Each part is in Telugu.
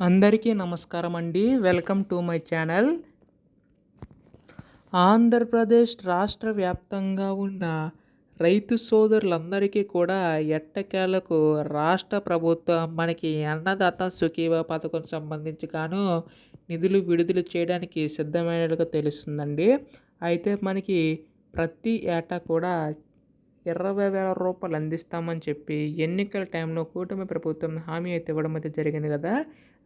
అందరికీ నమస్కారం అండి. Welcome to my channel. Andhra Pradesh రాష్ట్ర వ్యాప్తంగా ఉన్న రైతు సోదరులందరికీ కూడా ఎట్టకేలకు రాష్ట్ర ప్రభుత్వం మనకి అన్నదాత సుఖీవ పథకం సంబంధించి గాను నిధులు విడుదల చేయడానికి సిద్ధమైనట్లుగా తెలుస్తుందండి. అయితే మనకి ప్రతి ఏటా కూడా ఇరవై వేల రూపాయలు అందిస్తామని చెప్పి ఎన్నికల టైంలో కూటమి ప్రభుత్వం హామీ అయితే ఇవ్వడం అయితే జరిగింది కదా.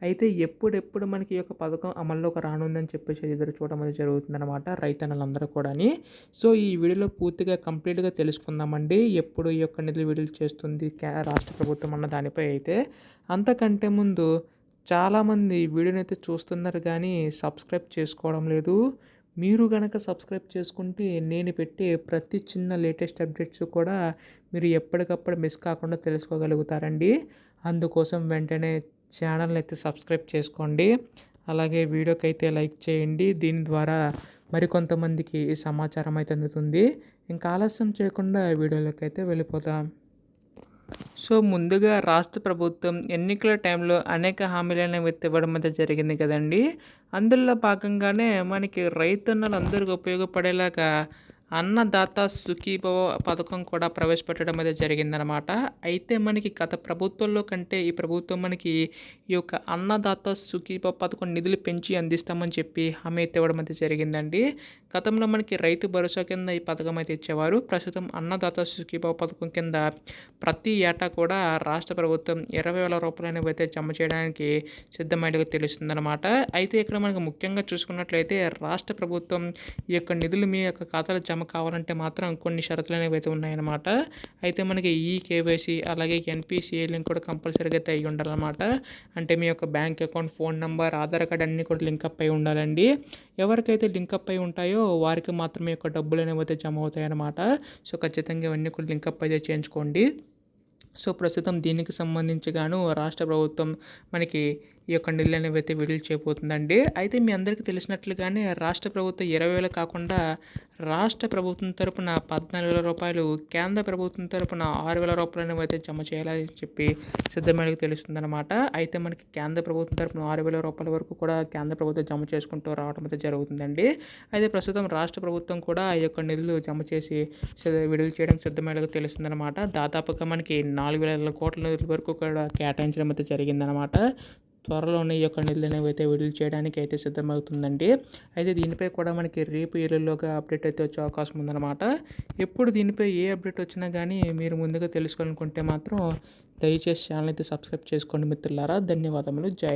అయితే ఎప్పుడెప్పుడు మనకి ఈ యొక్క పథకం అమల్లోకి రానుందని చెప్పేసి ఎదురు చూడడం అయితే జరుగుతుందన్నమాట రైతన్నలందరూ కూడాని. సో ఈ వీడియోలో పూర్తిగా కంప్లీట్గా తెలుసుకుందామండి. ఎప్పుడు ఈ యొక్క నిధులు విడుదల చేస్తుంది రాష్ట్ర ప్రభుత్వం అన్న దానిపై అయితే. అంతకంటే ముందు చాలామంది వీడియోని అయితే చూస్తున్నారు కానీ సబ్స్క్రైబ్ చేసుకోవడం లేదు. మీరు కనుక సబ్స్క్రైబ్ చేసుకుంటే నేను పెట్టే ప్రతి చిన్న లేటెస్ట్ అప్డేట్స్ కూడా మీరు ఎప్పటికప్పుడు మిస్ కాకుండా తెలుసుకోగలుగుతారండి. అందుకోసం వెంటనే ఛానల్ని అయితే సబ్స్క్రైబ్ చేసుకోండి. అలాగే వీడియోకి అయితే లైక్ చేయండి. దీని ద్వారా మరికొంతమందికి సమాచారం అయితే అందుతుంది. ఇంకా ఆలస్యం చేయకుండా వీడియోలోకి అయితే వెళ్ళిపోతాం సో ముందుగా రాష్ట్ర ప్రభుత్వం ఎన్నికల టైంలో అనేక హామీలను ఇవ్వడం అయితే జరిగింది కదండి. అందులో భాగంగానే మనకి రైతన్నలు అందరికీ ఉపయోగపడేలాగా అన్నదాత సుఖీభవ పథకం కూడా ప్రవేశపెట్టడం అయితే జరిగిందనమాట అయితే మనకి గత ప్రభుత్వంలో కంటే ఈ ప్రభుత్వం మనకి ఈ యొక్క అన్నదాత సుఖీభవ పథకం నిధులు పెంచి అందిస్తామని చెప్పి హామీ అయితే ఇవ్వడం అయితే జరిగిందండి. గతంలో మనకి రైతు భరోసా కింద ఈ పథకం అయితే ఇచ్చేవారు. ప్రస్తుతం అన్నదాత సుఖీభవ పథకం కింద ప్రతి ఏటా కూడా రాష్ట్ర ప్రభుత్వం ఇరవై వేల రూపాయలు అయితే జమ చేయడానికి సిద్ధమైనట్టుగా తెలుస్తుందన్నమాట. అయితే ఇక్కడ మనకు ముఖ్యంగా చూసుకున్నట్లయితే రాష్ట్ర ప్రభుత్వం ఈ యొక్క నిధులు మీ యొక్క ఖాతాలో జమ జమ కావాలంటే మాత్రం కొన్ని షరతులు అనేవి అయితే ఉన్నాయన్నమాట. అయితే మనకి ఈ కేవైసీ అలాగే ఎన్పిసిఐ లింక్ కూడా కంపల్సరీగా అయితే అయి ఉండాలన్నమాట. అంటే మీ యొక్క bank account phone number Aadhaar card అన్నీ కూడా లింకప్ అయి ఉండాలండి. ఎవరికైతే లింకప్ అయి ఉంటాయో వారికి మాత్రమే యొక్క డబ్బులు అనేవి అయితే జమ అవుతాయన్నమాట. సో ఖచ్చితంగా ఇవన్నీ కూడా లింకప్ అయితే చేయించుకోండి. సో ప్రస్తుతం దీనికి సంబంధించి గాను రాష్ట్ర ప్రభుత్వం మనకి ఈ యొక్క నిధులు అనేవి అయితే విడుదల చేయబోతుందండి. అయితే మీ అందరికీ తెలిసినట్లుగానే రాష్ట్ర ప్రభుత్వం ఇరవై వేలు కాకుండా రాష్ట్ర ప్రభుత్వం తరపున పద్నాలుగు వేల రూపాయలు కేంద్ర ప్రభుత్వం తరపున ఆరు వేల రూపాయలు అయితే జమ చేయాలని చెప్పి సిద్ధమేళకు తెలుస్తుందన్నమాట. అయితే మనకి కేంద్ర ప్రభుత్వం తరపున ఆరు వేల రూపాయల వరకు కూడా కేంద్ర ప్రభుత్వం జమ చేసుకుంటూ రావడం అయితే జరుగుతుందండి. అయితే ప్రస్తుతం రాష్ట్ర ప్రభుత్వం కూడా ఈ యొక్క నిధులు జమ చేసి విడుదల చేయడానికి సిద్ధమేళకు తెలుస్తుందన్నమాట. దాదాపుగా మనకి నాలుగు వేల కోట్ల నిధుల వరకు కూడా కేటాయించడం అయితే జరిగిందనమాట త్వరలోనే ఈ యొక్క నిధులు అనేవి అయితే విడుదల చేయడానికి అయితే సిద్ధమవుతుందండి. అయితే దీనిపై కూడా మనకి రేపు ఏళ్ళలోగా అప్డేట్ అయితే వచ్చే అవకాశం ఉందన్నమాట. ఎప్పుడు దీనిపై ఏ అప్డేట్ వచ్చినా కానీ మీరు ముందుగా తెలుసుకోవాలనుకుంటే మాత్రం దయచేసి ఛానల్ అయితే సబ్స్క్రైబ్ చేసుకోండి మిత్రులారా. ధన్యవాదములు. జై